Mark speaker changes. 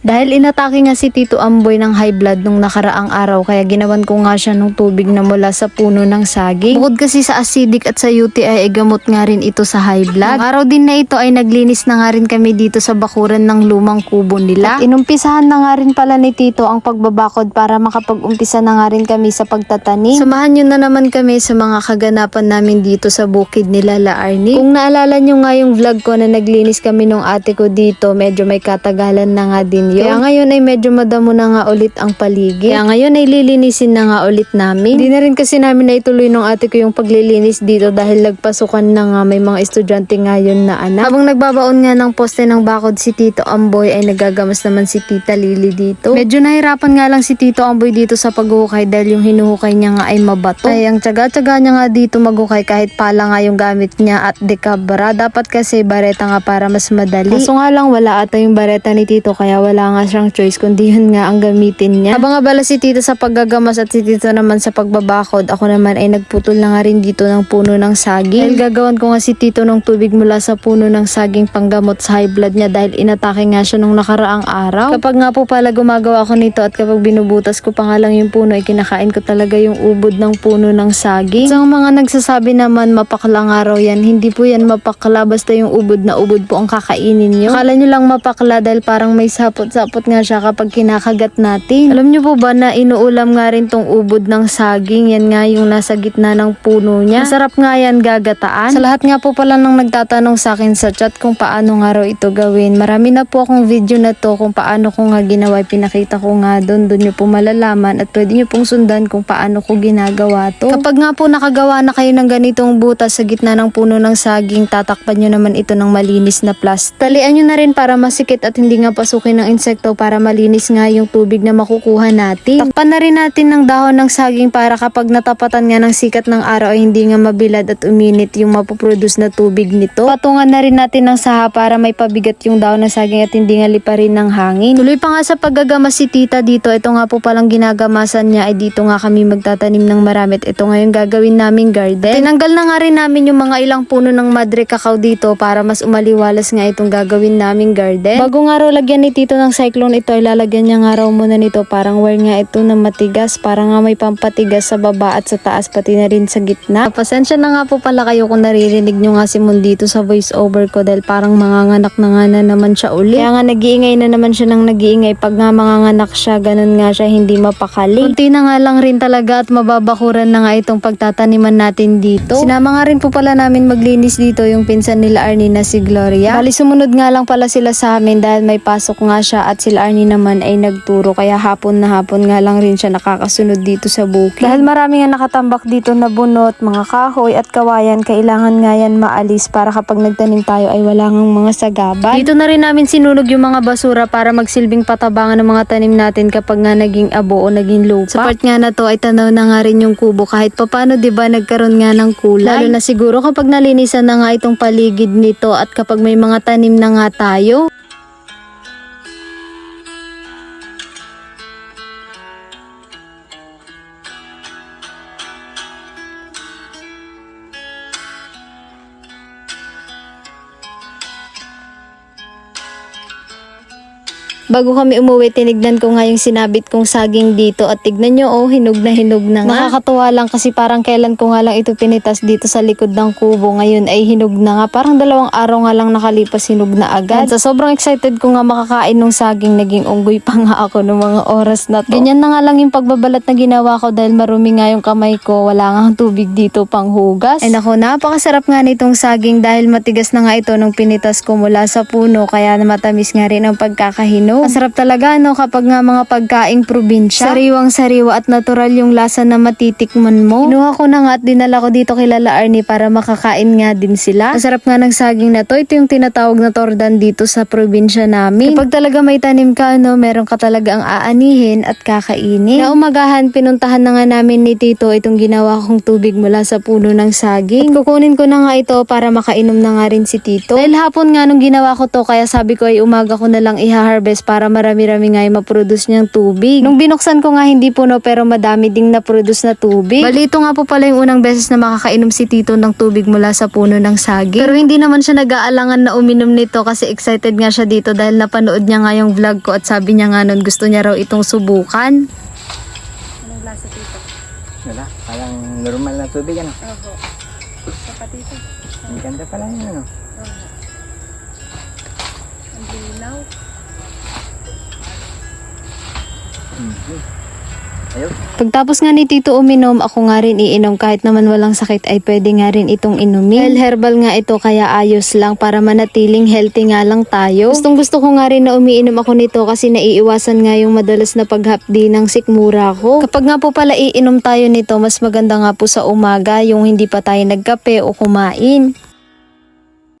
Speaker 1: Dahil inatake nga si Tito Amboy ng high blood nung nakaraang araw kaya ginawan ko nga siya ng tubig na mula sa puno ng saging. Bukod kasi sa acidic at sa UTI ay gamot nga rin ito sa high blood. Nung araw din na ito ay naglinis na nga rin kami dito sa bakuran ng lumang kubo nila. At inumpisahan na nga rin pala ni Tito ang pagbabakod para makapag-umpisa na nga rin kami sa pagtatanim. Samahan nyo na naman kami sa mga kaganapan namin dito sa bukid nila La Arnie. Kung naalala nyo nga yung vlog ko na naglinis kami nung ate ko dito, medyo may katagalan na nga din yun. Kaya ngayon ay medyo madamo na nga ulit ang paligid. Kaya ngayon ay lilinisin na nga ulit namin. Hindi na rin kasi namin naituloy nung ate ko yung paglilinis dito dahil nagpasukan na nga may mga estudyante ngayon na anak. Habang nagbabaon nga ng poste ng bakod si Tito Amboy ay nagagamas naman si Tita Lily dito. Medyo nahirapan nga lang si Tito Amboy dito sa paghuhukay dahil yung hinuhukay niya nga ay mabato. Ay ang tsaga-tsaga niya nga dito maghukay kahit pala nga yung gamit niya at dekabra. Dapat kasi bareta nga para mas madali. Kaso nga lang wala ata yung bareta ni Tito kaya wala nga siyang choice kundi yun nga ang gamitin niya. Habang nga bala si Tito sa paggagamas at si Tito naman sa pagbabakod, ako naman ay nagputol na nga rin dito ng puno ng saging. Dahil gagawan ko nga si Tito ng tubig mula sa puno ng saging panggamot sa high blood niya dahil inatake nga siya nung nakaraang araw. Kapag nga po pala gumagawa ko nito at kapag binubutas ko pa nga lang yung puno ay kinakain ko talaga yung ubod ng puno ng saging. Sa mga nagsasabi naman mapaklang araw yan, hindi po yan mapakla basta yung ubod na ubod po ang kakainin nyo. Akala nyo lang mapakla dahil parang may sapot-sapot nga siya kapag kinakagat natin. Alam nyo po ba na inuulam nga rin tong ubod ng saging? Yan nga yung nasa gitna ng puno niya. Masarap nga yan gagataan. Sa lahat nga po pala nang nagtatanong sa akin sa chat kung paano nga raw ito gawin. Marami na po akong video na to kung paano ko nga ginawa. Pinakita ko nga doon. Doon nyo po malalaman at pwede nyo pong sundan kung paano ko ginagawa to. Kapag nga po nakagawa na kayo ng ganitong butas sa gitna ng puno ng saging, tatakpan nyo naman ito ng malinis na plastic. Talian nyo na rin para masikit at hindi nga pasukin ng insekto para malinis nga yung tubig na makukuha natin. Takpan na rin natin ng dahon ng saging para kapag natapatan nga ng sikat ng araw ay hindi nga mabilad at uminit yung mapoproduce na tubig nito. Patungan na rin natin ng saha para may pabigat yung dahon ng saging at hindi nga liparin ng hangin. Tuloy pa nga sa paggagamas si tita dito, ito nga po palang ginagamasan niya ay dito nga kami magtatanim ng marami at ito nga yung gagawin naming garden. Tinanggal na nga rin namin yung mga ilang puno ng madre cacao dito para mas umaliwalas nga itong gagawin naming garden. Bago nga raw lagyan ni tito ng cyclone ito ay lalagyan niya nga raw muna nito parang wire nga ito na matigas para nga may pampatigas sa baba at sa taas pati na rin sa gitna. Pasensya na nga po pala kayo kung naririnig nyo nga si dito sa voice over ko dahil parang manganganak na nga na naman siya uli. Kaya nga nag-iingay na naman siya ng nag-iingay pag nga manganganak siya ganun nga siya hindi mapakali. Kunti na nga lang rin talaga at mababakuran na nga itong pagtataniman natin dito. Sinama nga rin po pala namin maglinis dito yung pinsan nila Arnie na si Gloria. Bali sumunod nga lang pala sila sa amin dahil may pasok nga siya at sila Arnie naman ay nagturo kaya hapon na hapon nga lang rin siya nakakasunod dito sa bukid. Dahil marami nga nakatambak dito na bunot, mga kahoy at kawayan, kailangan nga yan maalis para kapag nagtanim tayo ay wala ngang mga sagabal. Dito na rin namin sinunog yung mga basura para magsilbing patabangan ng mga tanim natin kapag nga naging abo o naging lupa. Sa part nga na to ay tanaw na nga rin yung kubo kahit papano 'di ba nagkaroon nga ng kulay. Lalo na siguro kapag nalinisan na nga itong paligid nito at kapag may mga tanim na nga tayo. Bago kami umuwi, tinignan ko nga yung sinabit kong saging dito at tignan nyo, oh, hinog na hinog na nga. Nakakatuwa lang kasi parang kailan ko nga lang ito pinitas dito sa likod ng kubo. Ngayon ay hinog na nga. Parang dalawang araw nga lang nakalipas hinog na agad. At sa sobrang excited ko nga makakain ng saging, naging unggoy pa nga ako ng mga oras na to. Ganyan na nga lang yung pagbabalat na ginawa ko dahil marumi nga yung kamay ko. Wala nga tubig dito pang hugas. Ay nako, napakasarap nga nitong saging dahil matigas na nga ito nung pinitas ko mula sa puno. Kaya matamis nga rin ang pagkakahinog. Masarap talaga no kapag nga mga pagkaing probinsya. Sariwang sariwa at natural yung lasa na matitikman mo. Kinuha ko na nga at dinala ko dito kay Lala Arnie para makakain nga din sila. Masarap nga ng saging na to. Ito yung tinatawag na tordan dito sa probinsya namin. Kapag talaga may tanim ka no, meron ka talaga ang aanihin at kakainin. Na umagahan, pinuntahan na nga namin ni Tito itong ginawa kong tubig mula sa puno ng saging. At kukunin ko na nga ito para makainom na nga rin si Tito. Dahil hapon nga nung ginawa ko to, kaya sabi ko ay umaga ko na lang iha-harvest para marami-rami nga yung maproduce niyang tubig. Nung binuksan ko nga hindi puno pero madami ding na-produce na tubig. Bali ito nga po pala yung unang beses na makakainom si Tito ng tubig mula sa puno ng saging. Pero hindi naman siya nag-aalangan na uminom nito kasi excited nga siya dito dahil napanood niya nga yung vlog ko at sabi niya nga nun gusto niya raw itong subukan.
Speaker 2: Anong lasa dito?
Speaker 3: Wala, parang normal na tubig ano.
Speaker 2: Oho. Kapatito.
Speaker 3: Ang ganda pala yun ano.
Speaker 2: Oho. Ang linaw.
Speaker 1: Pagtapos nga ni Tito uminom, ako nga rin iinom kahit naman walang sakit ay pwede nga rin itong inumin. Dahil herbal nga ito kaya ayos lang para manatiling healthy nga lang tayo. Gustong gusto ko nga rin na umiinom ako nito kasi naiiwasan nga yung madalas na paghapdi ng sikmura ko. Kapag nga po pala iinom tayo nito, mas maganda nga po sa umaga yung hindi pa tayo nagkape o kumain.